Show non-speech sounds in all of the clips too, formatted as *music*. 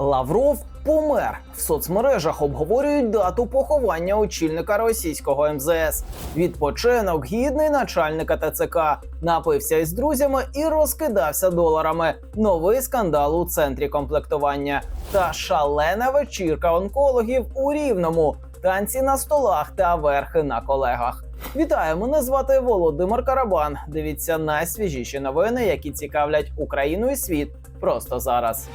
Лавров помер. В соцмережах обговорюють дату поховання очільника російського МЗС. Відпочинок гідний начальника ТЦК. Напився із друзями і розкидався доларами. Новий скандал у центрі комплектування та шалена вечірка онкологів у рівному. Танці на столах та верхи на колегах. Вітаю, мене звати Володимир Карабан. Дивіться найсвіжіші новини, які цікавлять Україну і світ просто зараз.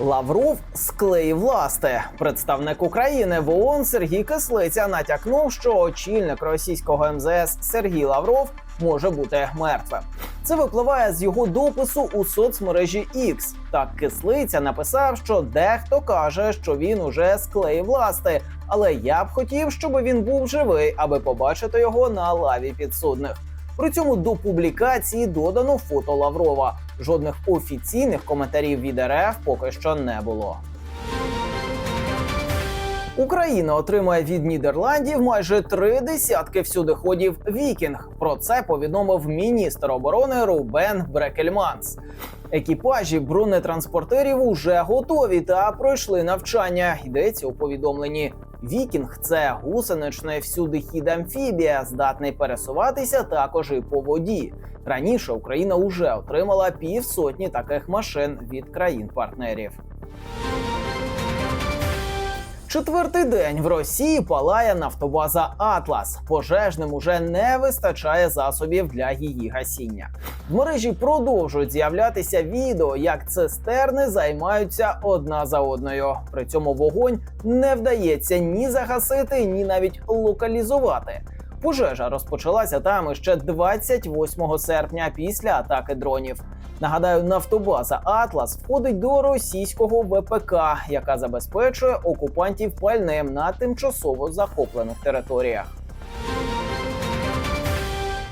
Лавров склеїв ласти. Представник України в ООН Сергій Кислиця натякнув, що очільник російського МЗС Сергій Лавров може бути мертвим. Це випливає з його допису у соцмережі X. Так кислиця написав, що дехто каже, що він уже склеїв ласти, але я б хотів, щоб він був живий, аби побачити його на лаві підсудних. При цьому до публікації додано фото Лаврова. Жодних офіційних коментарів від РФ поки що не було. Україна отримає від Нідерландів майже три десятки всюдиходів Вікінг. Про це повідомив міністр оборони Рубен Брекельманс. Екіпажі бронетранспортерів уже готові та пройшли навчання. Йдеться у повідомленні. Вікінг це гусеничний всюдихід амфібія, здатний пересуватися також і по воді. Раніше Україна уже отримала півсотні таких машин від країн-партнерів. Четвертий день в Росії палає нафтобаза Атлас. Пожежним уже не вистачає засобів для її гасіння. В мережі продовжують з'являтися відео, як цистерни займаються одна за одною. При цьому вогонь не вдається ні загасити, ні навіть локалізувати. Пожежа розпочалася там іще 28 серпня після атаки дронів. Нагадаю, нафтобаза Атлас входить до російського ВПК, яка забезпечує окупантів пальним на тимчасово захоплених територіях.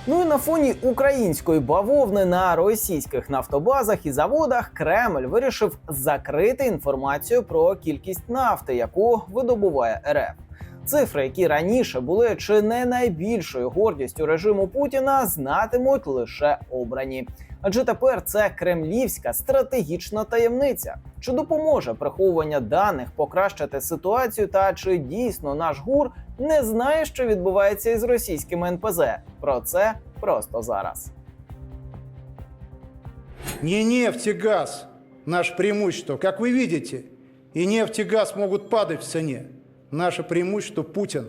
Ну і на фоні української бавовни на російських нафтобазах і заводах Кремль вирішив закрити інформацію про кількість нафти, яку видобуває РФ. Цифри, які раніше були чи не найбільшою гордістю режиму Путіна, знатимуть лише обрані. Адже тепер це кремлівська стратегічна таємниця. Чи допоможе приховування даних покращити ситуацію, та чи дійсно наш гур не знає, що відбувається із російськими НПЗ? Про це просто зараз. Не нефть и газ – наше преимущество. Как вы видите, и нефть, и газ могут падать в цене. Наше преимущество – Путин.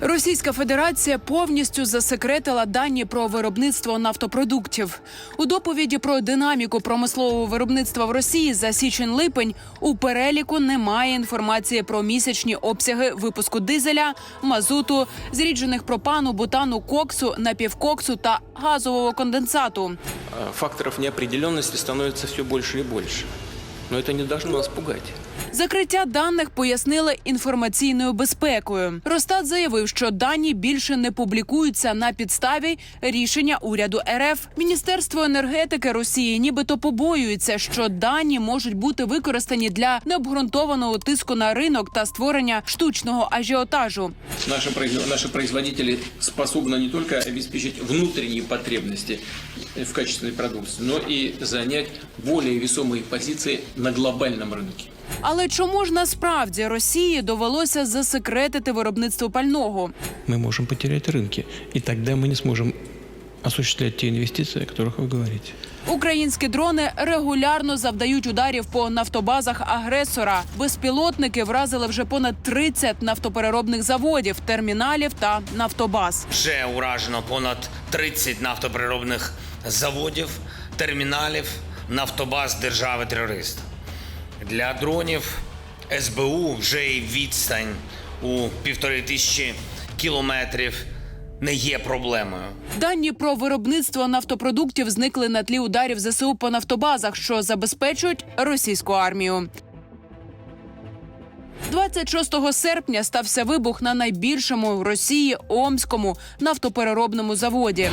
Російська Федерація повністю засекретила дані про виробництво нафтопродуктів. У доповіді про динаміку промислового виробництва в Росії за січень-липень у переліку немає інформації про місячні обсяги випуску дизеля, мазуту, зріджених пропану, бутану, коксу, напівкоксу та газового конденсату. А, Факторов неопределенности становится все больше и больше. Но это не должно нас пугать. Закриття даних пояснили інформаційною безпекою. Росстат заявив, що дані більше не публікуються на підставі рішення уряду РФ. Міністерство енергетики Росії нібито побоюється, що дані можуть бути використані для необґрунтованого тиску на ринок та створення штучного ажіотажу. Наши, произ- наши производители способны не только обеспечить внутренние потребности в качественной продукции, но и занять более весомые позиции на глобальном рынке. Але чому ж насправді Росії довелося засекретити виробництво пального? мы можем потерять рынки. И тогда мы не сможем осуществлять те инвестиции, о которых вы говорите. Українські дрони регулярно завдають ударів по нафтобазах агресора. Безпілотники вразили вже понад 30 нафтопереробних заводів, терміналів та нафтобаз. Вже уражено понад 30 нафтопереробних заводів, терміналів, нафтобаз держави-терориста. для дронів СБУ вже й відстань у півтори тисячі кілометрів не є проблемою. Дані про виробництво нафтопродуктів зникли на тлі ударів ЗСУ по нафтобазах, що забезпечують російську армію. 26 серпня стався вибух на найбільшому в Росії Омському нафтопереробному заводі.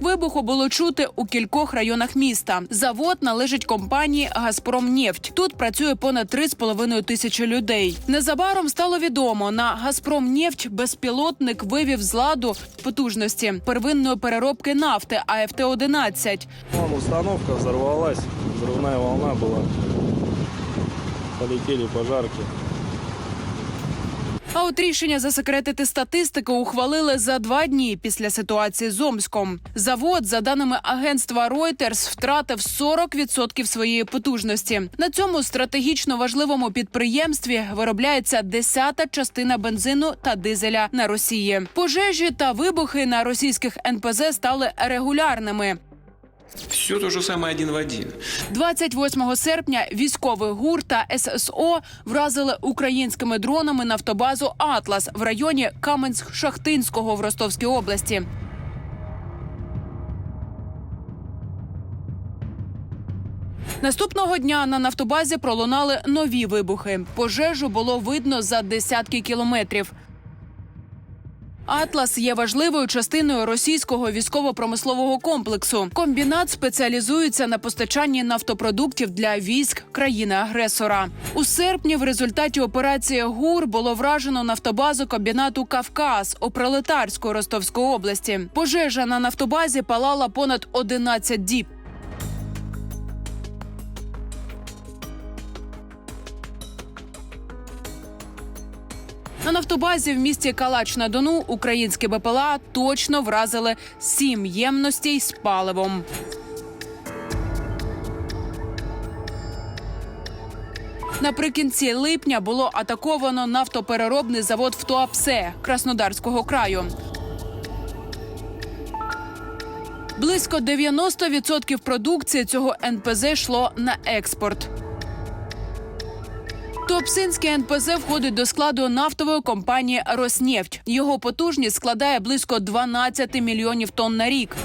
Звук вибуху було чути у кількох районах міста. Завод належить компанії Газпромнефть. Тут працює понад 3,5 тисячі людей. Незабаром стало відомо, на Газпромнефть безпілотник вивів з ладу потужності первинної переробки нафти АФТ 11 Вон установка взорвалась, взрывная волна была. Полетели пожарки. А от рішення засекретити статистику ухвалили за два дні після ситуації з Омском. Завод, за даними агентства Reuters, втратив 40% своєї потужності. На цьому стратегічно важливому підприємстві виробляється десята частина бензину та дизеля на Росії. Пожежі та вибухи на російських НПЗ стали регулярними. Все то же самое один в один. 28 серпня військовий ГУР та ССО вразили українськими дронами нафтобазу Атлас в районі Каменськ-Шахтинського в Ростовській області. Наступного дня на нафтобазі пролунали нові вибухи. Пожежу було видно за десятки кілометрів. Атлас є важливою частиною російського військово-промислового комплексу. Комбінат спеціалізується на постачанні нафтопродуктів для військ країни-агресора. У серпні в результаті операції ГУР було вражено нафтобазу комбінату Кавказ у Пролетарську Ростовської області. Пожежа на нафтобазі палала понад 11 діб. На нафтобазі в місті Калач на Дону українські БПЛА точно вразили сім ємностей з паливом. Наприкінці липня було атаковано нафтопереробний завод в Туапсе Краснодарського краю. Близько 90% продукції цього НПЗ йшло на експорт. Туапсинське НПЗ входить до складу нафтової компанії Роснефть. Його потужність складає близько 12 мільйонів тонн на рік.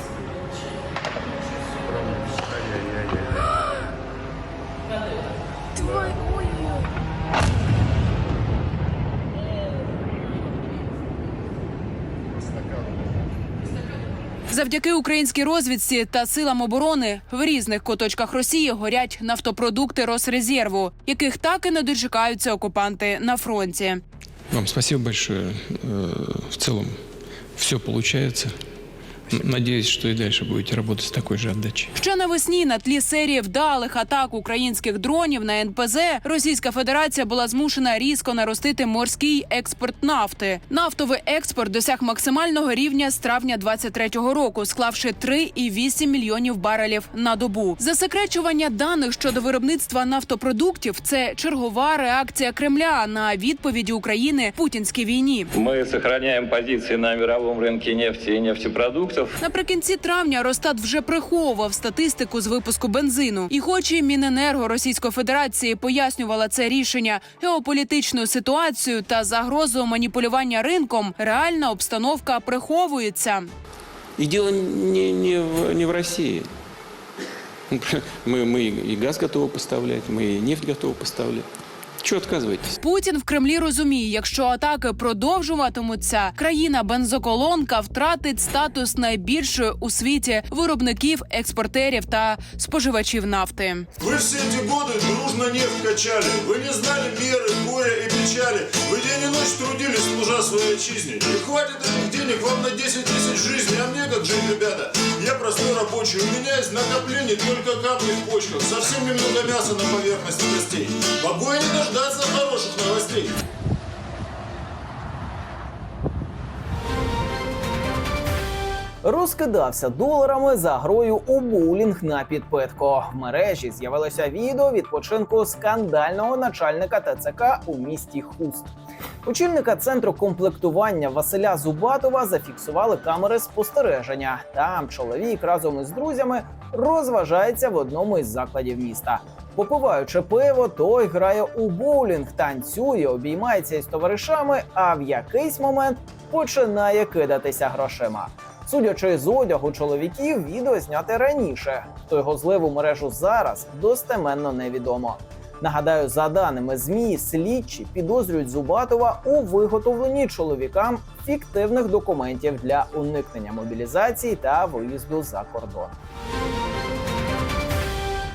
Завдяки українській розвідці та силам оборони в різних куточках Росії горять нафтопродукти Росрезерву, яких так і не дочекаються окупанти на фронті. Вам спасибо большое. Э, В цілому все получается. Н- Надеюсь, что и дальше будете работать с такой же отдачей. Ще навесні на тлі серії вдалих атак українських дронів на НПЗ Російська Федерація була змушена різко наростити морський експорт нафти. Нафтовий експорт досяг максимального рівня з травня 23-го року, склавши 3,8 мільйонів барелів на добу. Засекречування даних щодо виробництва нафтопродуктів це чергова реакція Кремля на відповіді України путінській війні. Мы сохраняем позиции на мировом рынке нефти и нефтепродуктов. Наприкінці травня Росстат вже приховував статистику з випуску бензину. І, хоч і Міненерго Російської Федерації пояснювала це рішення геополітичною ситуацією та загрозою маніпулювання ринком, реальна обстановка приховується. И дело не, не, в, не в России. *laughs* Мы, мы и газ готовы поставлять, мы и нефть готовы поставлять. Чего отказываетесь? Путін в Кремлі розуміє, якщо атаки продовжуватимуться, країна бензоколонка втратить статус найбільшої у світі виробників, експортерів та споживачів нафти. Вы все эти годы дружно нефть качали. Вы не знали меры, горя и печали. Вы день и ночь трудились, служа своей отчизне. Не хватит этих денег вам на 10 тысяч жизней. А мне как жить, ребята? Я простой рабочий. У меня есть накопление только камни в почках. Совсем немного мяса на поверхности костей. Могу я не дождаться хороших новостей. розкидався доларами за грою у боулінг на підпитку. В мережі з'явилося відео відпочинку скандального начальника ТЦК у місті Хуст. Очільника центру комплектування Василя Зубатова зафіксували камери спостереження. Там чоловік разом із друзями розважається в одному із закладів міста. Попиваючи пиво, той грає у боулінг, танцює, обіймається із товаришами, а в якийсь момент починає кидатися грошима. Судячи з одягу чоловіків, відео зняти раніше. Хто його злив у мережу зараз, достеменно невідомо. Нагадаю, за даними ЗМІ, слідчі підозрюють Зубатова у виготовленні чоловікам фіктивних документів для уникнення мобілізації та виїзду за кордон.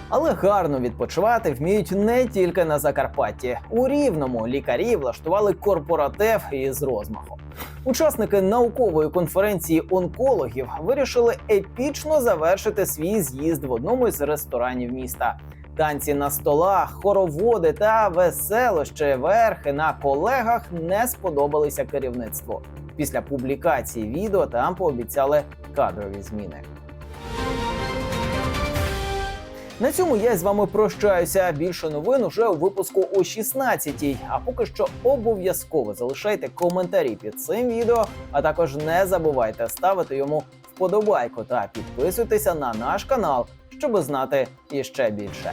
Але гарно відпочивати вміють не тільки на Закарпатті. У Рівному лікарі влаштували корпоратив із розмахом. Учасники наукової конференції онкологів вирішили епічно завершити свій з'їзд в одному із ресторанів міста. Танці на столах, хороводи та веселощі верхи на колегах не сподобалися керівництву. Після публікації відео там пообіцяли кадрові зміни. На цьому я з вами прощаюся. Більше новин уже у випуску о 16-й. А поки що обов'язково залишайте коментарі під цим відео, а також не забувайте ставити йому вподобайку та підписуйтеся на наш канал, щоб знати іще більше.